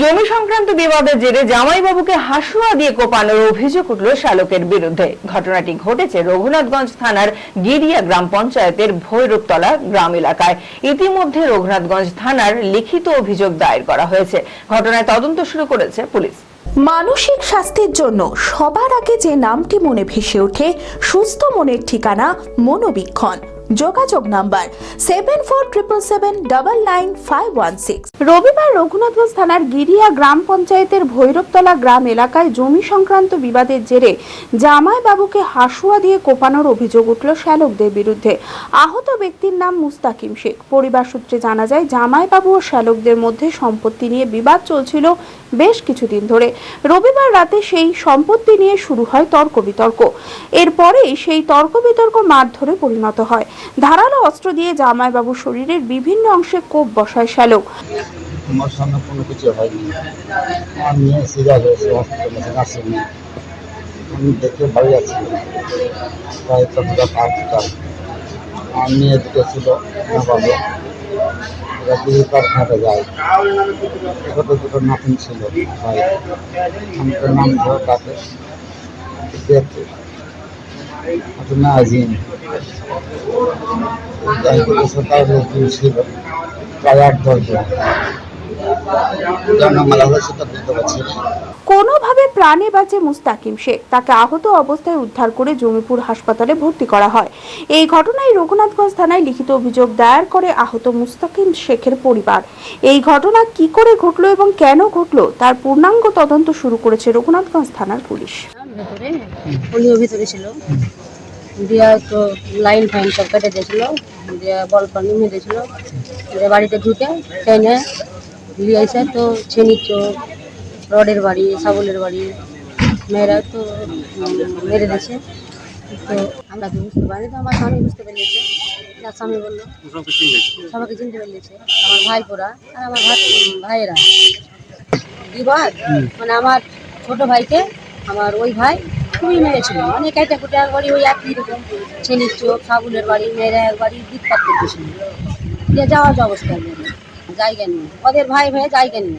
জমি সংক্রান্ত বিবাদের জেরে জামাইবাবুকে হাসুয়া দিয়ে কোপানোর অভিযোগ উঠল শালকের বিরুদ্ধে। ঘটনাটি ঘটেছে রঘুনাথগঞ্জ থানার গিরিয়া গ্রাম পঞ্চায়েতের ভৈরবতলা গ্রাম এলাকায়। ইতিমধ্যে রঘুনাথগঞ্জ থানার লিখিত অভিযোগ দায়ের করা হয়েছে। ঘটনায় তদন্ত শুরু করেছে পুলিশ। মানসিক স্বাস্থ্যের জন্য সবার আগে যে নামটি মনে ভেসে ওঠে, সুস্থ মনের ঠিকানা মনোবীক্ষণ। যোগাযোগ number seven four triple seven double nine five one six রবিবার রঘুনাথগঞ্জ থানার গিরিয়া গ্রাম পঞ্চায়েতের ভৈরবতলা গ্রাম এলাকায় জমি সংক্রান্ত বিবাদের জেরে জামাইবাবুকে হাসুয়া দিয়ে কোপানোর অভিযোগ উঠল শ্যালকদের বিরুদ্ধে। আহত ব্যক্তির নাম মুস্তাকিম শেখ। পরিবার সূত্রে জানা যায়, জামাইবাবু ও শ্যালকদের মধ্যে সম্পত্তি নিয়ে বিবাদ চলছিল বেশ কিছুদিন ধরে। রবিবার রাতে সেই সম্পত্তি নিয়ে শুরু হয় তর্ক বিতর্ক এরপরেই সেই তর্ক বিতর্ক মারধরে পরিণত হয়। ধারালো অস্ত্র দিয়ে জামাইবাবুর শরীরের বিভিন্ন অংশে কোপ বসায় শ্যালক আমার কোনো কিছু হয়নি। আমি পাঁচটা আমার মেয়ে দুটো ছিল ছিল আমি নাম হয়তো না আজিম কোনোভাবে প্রাণে বাঁচে মুস্তাকিম শেখ। তাকে আহত অবস্থায় উদ্ধার করে জমিপুর হাসপাতালে ভর্তি করা হয়। এই ঘটনায় রঘুনাথগঞ্জ থানায় লিখিত অভিযোগ দায়ের করে আহত মুস্তাকিম শেখের পরিবার। এই ঘটনা কি করে ঘটলো এবং কেন ঘটলো, তার পূর্ণাঙ্গ তদন্ত শুরু করেছে রঘুনাথগঞ্জ থানার পুলিশ। ভেতরে উনিও ভিতরে ছিল। দিয়া তো লাইন ফাইন সব কেটে দিয়েছিল দিয়ে বল পানি দিয়েছিল। দিয়ে বাড়িতে ঢুকে ট্রেনে নিয়ে এসে তো ছেনির চোখ রডের বাড়ি সাবলের বাড়ি মেয়েরা তো মেরে দিয়েছে। তো আমরা তো বুঝতে পারি তো আমার স্বামী বুঝতে পেরেছে। আমার স্বামী বলল সবাইকে চিনতে পেরেছে আমার ভাইপোরা আর আমার ভাই ভাইয়েরা। বিবাদ? মানে আমার ছোট ভাইকে আমার ওই ভাই খুবই মেরেছিল। মানে কাইটা কুটে একবারই ওই একই রকম ছেলের চোখ ছাগলের বাড়ি, মেয়েরা একবারই বিৎপাত করতেছিল দিয়ে যাওয়ার যে অবস্থা। জায়গা নেই। ওদের ভাই ভাই জায়গা নেই।